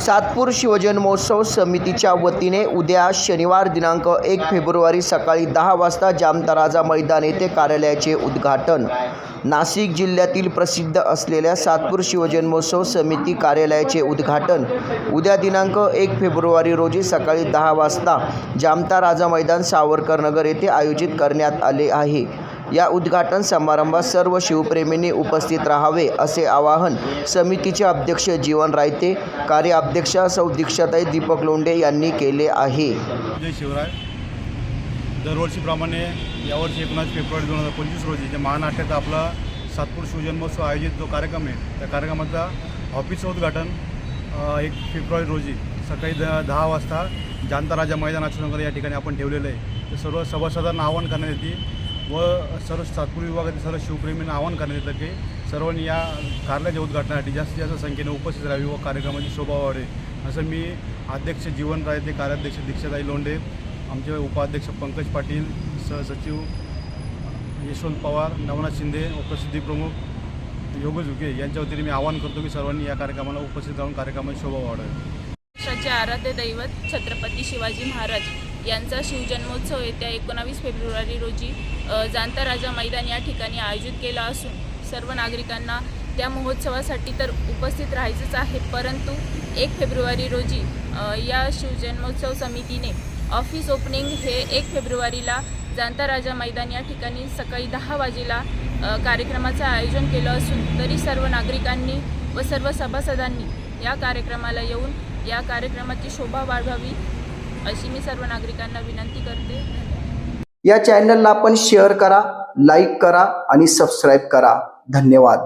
सातपूर शिवजन्मोत्सव समितीच्या वतीने उद्या शनिवार दिनांक एक फेब्रुवारी सकाळी दहा वाजता जामतराजा मैदान येथे कार्यालयाचे उद्घाटन. नाशिक जिल्ह्यातील प्रसिद्ध असलेल्या सातपूर शिवजन्मोत्सव समिती कार्यालयाचे उद्घाटन. उद्या दिनांक एक फेब्रुवारी रोजी सकाळी दहा वाजता जामता राजा मैदान सावरकर नगर येथे आयोजित करण्यात आले आहे. या उद्घाटन समारंभात सर्व शिवप्रेमींनी उपस्थित राहावे असे आवाहन समितीचे अध्यक्ष जीवन रायते कार्याध्यक्षा सौ दीक्षाताई दीपक लोंढे यांनी केले आहे. जय शिवराय. दरवर्षीप्रमाणे यावर्षी एकोणास फेब्रुवारी दोन हजार पंचवीस रोजी जे महानाट्याचा आपला सातपूर शिवजन्मोत्सव आयोजित जो कार्यक्रम आहे त्या कार्यक्रमाचा ऑफिसचं उद्घाटन एक फेब्रुवारी रोजी सकाळी द दहा वाजता जांता राजा मैदान नगर या ठिकाणी आपण ठेवलेलं आहे. तर सर्व सभासदांना आवाहन करण्यात येते व सर्व सातपूर विभागातील सर्व शिवप्रेमींना आवाहन करण्यात येतं की सर्वांनी या कार्याच्या उद्घाटनासाठी जास्तीत जास्त संख्येने उपस्थित राहावी व कार्यक्रमाची शोभा वाढेल. असं मी अध्यक्ष जीवन रायते कार्याध्यक्ष दीक्षाताई लोंढे आमचे उपाध्यक्ष पंकज पाटील सहसचिव यशवंत पवार नवनाथ शिंदे व प्रसिद्धी प्रमुख योगेश झुके यांच्या वतीने मी आवाहन करतो की सर्वांनी या कार्यक्रमाला उपस्थित राहून कार्यक्रमाची शोभा वाढावी देशाचे आराध्य दैवत छत्रपती शिवाजी महाराज. यांचा शिवजन्मोत्सव येत्या एकोणावीस फेब्रुवारी रोजी जाणता राजा मैदान या ठिकाणी आयोजित केला असून सर्व नागरिकांना त्या महोत्सवासाठी तर उपस्थित राहायचंच आहे. परंतु एक फेब्रुवारी रोजी या शिवजन्मोत्सव समितीने ऑफिस ओपनिंग हे एक फेब्रुवारीला जांता राजा मैदान या ठिकाणी सकाळी दहा वाजेला कार्यक्रमाचं आयोजन केलं असून तरी सर्व नागरिकांनी व सर्व सभासदांनी या कार्यक्रमाला येऊन या कार्यक्रमाची शोभा वाढवावी अशी मी सर्व नागरिकांना विनंती करते. या चॅनलला आपण शेअर करा लाईक करा आणि सबस्क्राईब करा. धन्यवाद.